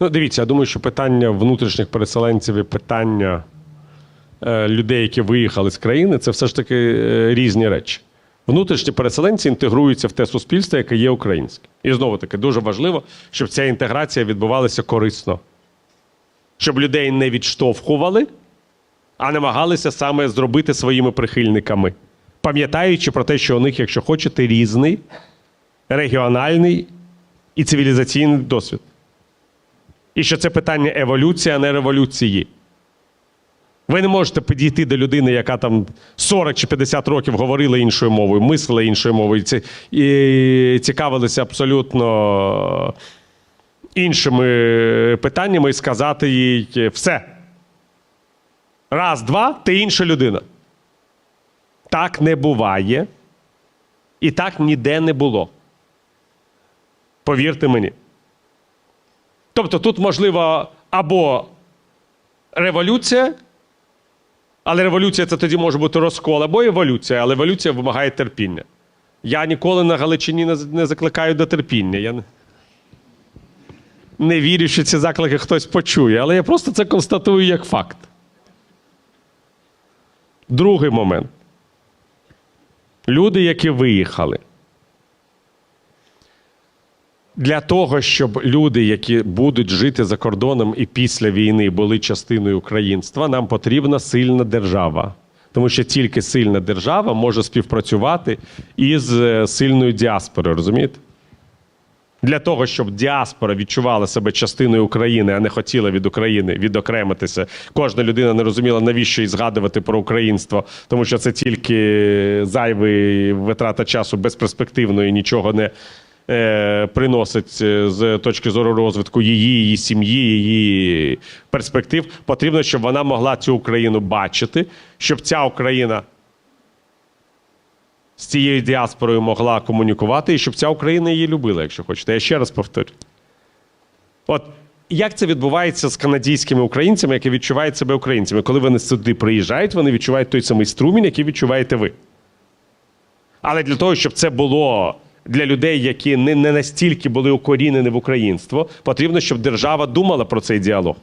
Ну, дивіться, я думаю, що питання внутрішніх переселенців і питання е, людей, які виїхали з країни, це все ж таки е, різні речі. Внутрішні переселенці інтегруються в те суспільство, яке є українське. І знову таки дуже важливо, щоб ця інтеграція відбувалася корисно, щоб людей не відштовхували, а намагалися саме зробити своїми прихильниками, пам'ятаючи про те, що у них, якщо хочете, різний регіональний і цивілізаційний досвід. І що це питання еволюції, а не революції. Ви не можете підійти до людини, яка там 40 чи 50 років говорила іншою мовою, мислила іншою мовою, і ці- і цікавилися абсолютно іншими питаннями і сказати їй все. Раз, два, ти інша людина. Так не буває. І так ніде не було. Повірте мені. Тобто тут можливо або революція, але революція це тоді може бути розкол, або еволюція, але еволюція вимагає терпіння. Я ніколи на Галичині не, закликаю до терпіння. Я не вірю, що ці заклики хтось почує, але я просто це констатую як факт. Другий момент. Люди, які виїхали. Для того, щоб люди, які будуть жити за кордоном і після війни були частиною українства, нам потрібна сильна держава. Тому що тільки сильна держава може співпрацювати із е, сильною діаспорою, розумієте? Для того, щоб діаспора відчувала себе частиною України, а не хотіла від України відокремитися. Кожна людина не розуміла, навіщо їй згадувати про українство, тому що це тільки зайвий витрата часу безперспективно і нічого не е, приносить е, з точки зору розвитку її, її сім'ї, її перспектив. Потрібно, щоб вона могла цю Україну бачити, щоб ця Україна з цією діаспорою могла комунікувати, і щоб ця Україна її любила, якщо хочете. Я ще раз повторю. От як це відбувається з канадійськими українцями, які відчувають себе українцями? Коли вони сюди приїжджають, вони відчувають той самий струмінь, який відчуваєте ви. Але для того, щоб це було для людей, які не, не настільки були укорінені в українство, потрібно, щоб держава думала про цей діалог.